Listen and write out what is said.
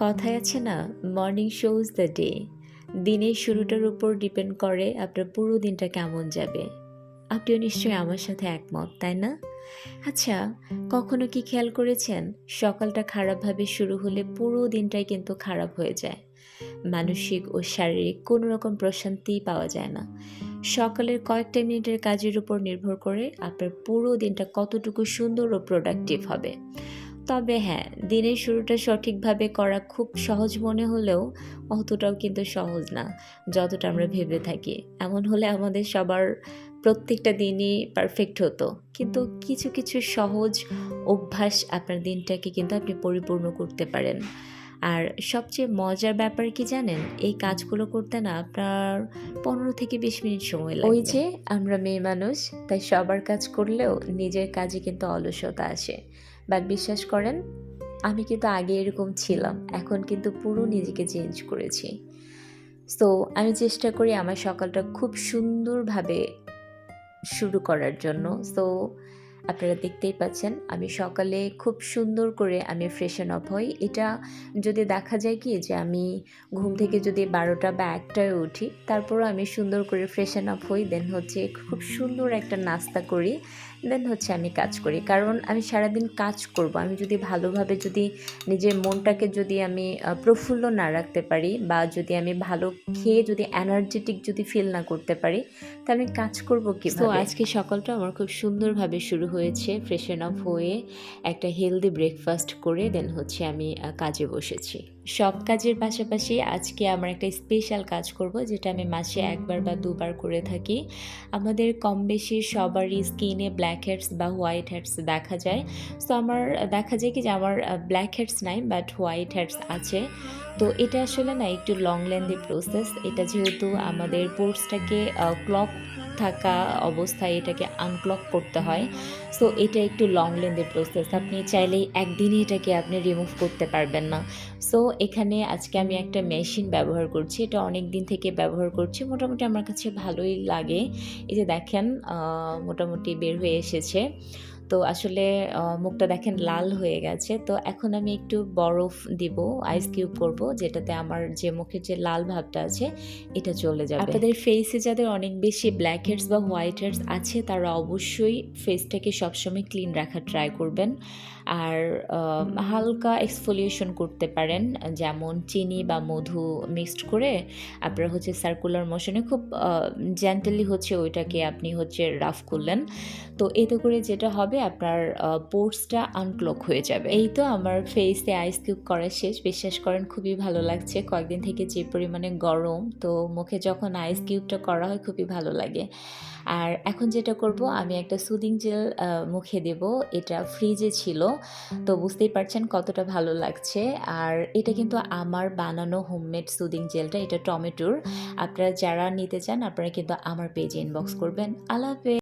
কথায় আছে না morning show shows the day দিনের শুরুটার উপর ডিপেন্ড করে আপনার পুরো দিনটা কেমন যাবে। আপনিও নিশ্চয়ই আমার সাথে একমত, তাই না? আচ্ছা কখনো কি খেয়াল করেছেন? সকালটা খারাপভাবে শুরু হলে পুরো দিনটাই কিন্তু খারাপ হয়ে যায়। মানসিক ও শারীরিক কোনো রকম প্রশান্তি পাওয়া যায় না। সকালের কয়েকটা মিনিটের কাজের উপর নির্ভর করে আপনার পুরো দিনটা কতটুকু সুন্দর ও প্রোডাক্টিভ হবে। তবে হ্যাঁ দিনের শুরুটা সঠিকভাবে করা খুব সহজ মনে হলেও অতটাও কিন্তু সহজ না যতটা আমরা ভেবে থাকি। এমন হলে আমাদের সবার প্রত্যেকটা দিনই পারফেক্ট হতো। কিন্তু কিছু কিছু সহজ অভ্যাস আপনার দিনটাকে কিন্তু আপনি পরিপূর্ণ করতে পারেন। আর সবচেয়ে মজার ব্যাপার কি জানেন? এই কাজগুলো করতে না আপনার পনেরো থেকে বিশ মিনিট সময় লাগে ওই যে আমরা মেয়ে মানুষ তাই সবার কাজ করলেও নিজের কাজে কিন্তু অলসতা আসে। বাট বিশ্বাস করেন, আমি কিন্তু আগে এরকম ছিলাম, এখন কিন্তু পুরো নিজেকে চেঞ্জ করেছি। সো আমি চেষ্টা করি আমার সকালটা খুব সুন্দরভাবে শুরু করার জন্য। সো আপনারা দেখতেই পাচ্ছেন আমি সকালে খুব সুন্দর করে আমি ফ্রেশন আপ হই। এটা যদি দেখা যায় কি যে আমি ঘুম থেকে যদি বারোটা বা একটায় উঠি তারপরও আমি সুন্দর করে ফ্রেশন আপ হই দেন হচ্ছে খুব সুন্দর একটা নাস্তা করি দেন হচ্ছে আমি কাজ করি। কারণ আমি সারাদিন কাজ করব আমি যদি ভালোভাবে যদি নিজের মনটাকে যদি আমি প্রফুল্ল না রাখতে পারি বা যদি আমি ভালো খেয়ে যদি এনার্জেটিক যদি ফিল না করতে পারি তাহলে আমি কাজ করব কি তো আজকে সকালটা আমার খুব সুন্দরভাবে শুরু হয়েছে ফ্রেশন আপ হয়ে একটা হেলদি ব্রেকফাস্ট করে দেন হচ্ছে আমি কাজে বসেছি। সব কাজের পাশাপাশি আজকে আমার একটা স্পেশাল কাজ করব, যেটা আমি মাসে একবার বা দুবার করে থাকি। আমাদের কম বেশি সবারই স্কিনে ব্ল্যাক হেডস বা হোয়াইট হেডস দেখা যায়। তো আমার, দেখা যায় কি যে আমার ব্ল্যাক হেডস নাই বাট হোয়াইট হেডস আছে। তো এটা আসলে না একটু লং লেন্দি প্রসেস এটা যেহেতু আমাদের পোর্সটাকে ক্লক থাকা অবস্থায় এটাকে আনক্লক করতে হয়। সো এটা একটু লং লেন্দি প্রসেস আপনি চাইলেই একদিনই এটাকে আপনি রিমুভ করতে পারবেন না। সো এখানে আজকে আমি একটা মেশিন ব্যবহার করছি। এটা অনেক দিন থেকে ব্যবহার করছি। মোটামুটি আমার কাছে ভালোই লাগে। এই যে দেখেন মোটামুটি বের হয়ে এসেছে। তো আসলে মুখটা দেখেন লাল হয়ে গেছে। তো এখন আমি একটু বরফ দিব আইস কিউব করব যেটাতে আমার যে মুখের যে লাল ভাবটা আছে এটা চলে যাবে। আপনাদের ফেসে যাদের অনেক বেশি ব্ল্যাক হেডস বা হোয়াইট হেডস আছে তারা অবশ্যই ফেসটাকে সবসময় ক্লিন রাখার ট্রাই করবেন। আর হালকা এক্সফোলিয়েশন করতে পারেন যেমন চিনি বা মধু মিক্সড করে। আপনারা হচ্ছে সার্কুলার মোশনে খুব জেন্টালি হচ্ছে ওইটাকে আপনি হচ্ছে রাফ করলেন। তো এতে করে যেটা হবে আপনার পোর্সটা আনক্লক হয়ে যাবে। এই তো আমার ফেসে আইস কিউব করা শেষ। বিশ্বাস করেন, খুবই ভালো লাগছে। কয়েকদিন থেকে যে পরিমাণে গরম, তো মুখে যখন আইস কিউবটা করা হয়, খুবই ভালো লাগে। আর এখন যেটা করব, আমি একটা সুদিং জেল মুখে দেব। এটা ফ্রিজে ছিল, তো বুঝতেই পারছেন কতটা ভালো লাগছে। আর এটা কিন্তু আমার বানানো হোমমেড সুদিং জেলটা এটা টমেটোর। আপনারা যারা নিতে চান, আপনারা কিন্তু আমার পেজে ইনবক্স করবেন। হাফেজ!